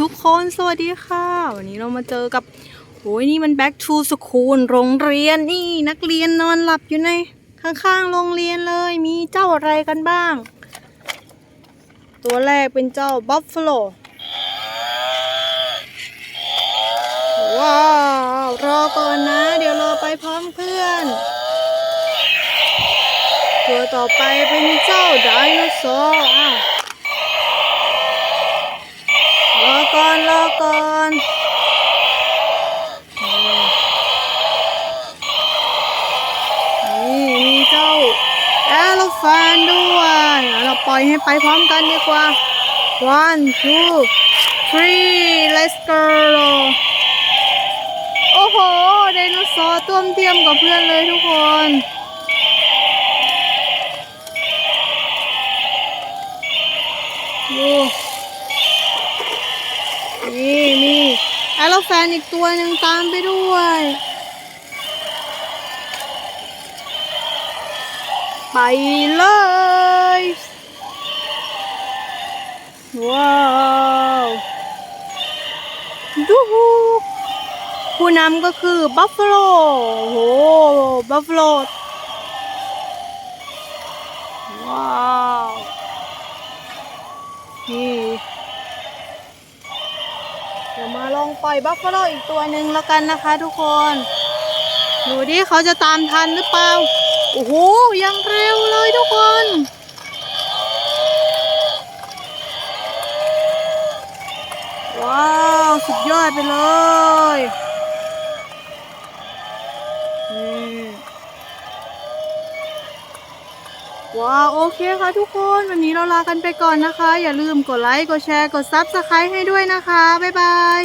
ทุกคนสวัสดีค่ะ วันนี้เรามาเจอกับโอ้ยนี่มัน back to school โรงเรียนนี่นักเรียนนอนหลับอยู่ใน ข้างๆโรงเรียนเลยมีเจ้าอะไรกันบ้าง ตัวแรกเป็นเจ้า buffalo ว้าวรอก่อนนะ เดี๋ยวรอไปพร้อมเพื่อน ตัวต่อไปเป็นเจ้าไดโนเสา นนี่มีเจ้าแอลฟานด้วยเอาเราปล่อยให้ไปพร้อมกันดีกว่า one two three let's go โอ้โห ไดโนเสาร์ต้วมเทียมกับเพื่อนเลยทุกคนดู นี่มีแอลแฟนอีกตัวหนึ่งตามไปด้วย ไปเลย ว้าวดูผู้นำก็คือบัฟฟ l o โอ้โหบัฟฟ l o ว้าว นี่ ดี๋ยวมาลองปล่อยบัฟฟาโลอีกตัวหนึ่งแล้วกันนะคะทุกคนดูดิเขาจะตามทันหรือเปล่า โอ้โห ยังเร็วเลยทุกคนว้าว สุดยอดไปเลยนี่ ว้าวโอเคค่ะทุกคนวันนี้เราลากันไปก่อนนะคะ อย่าลืมกดไลค์กดแชร์กดซับสไครต์ให้ด้วยนะคะ บ๊ายบาย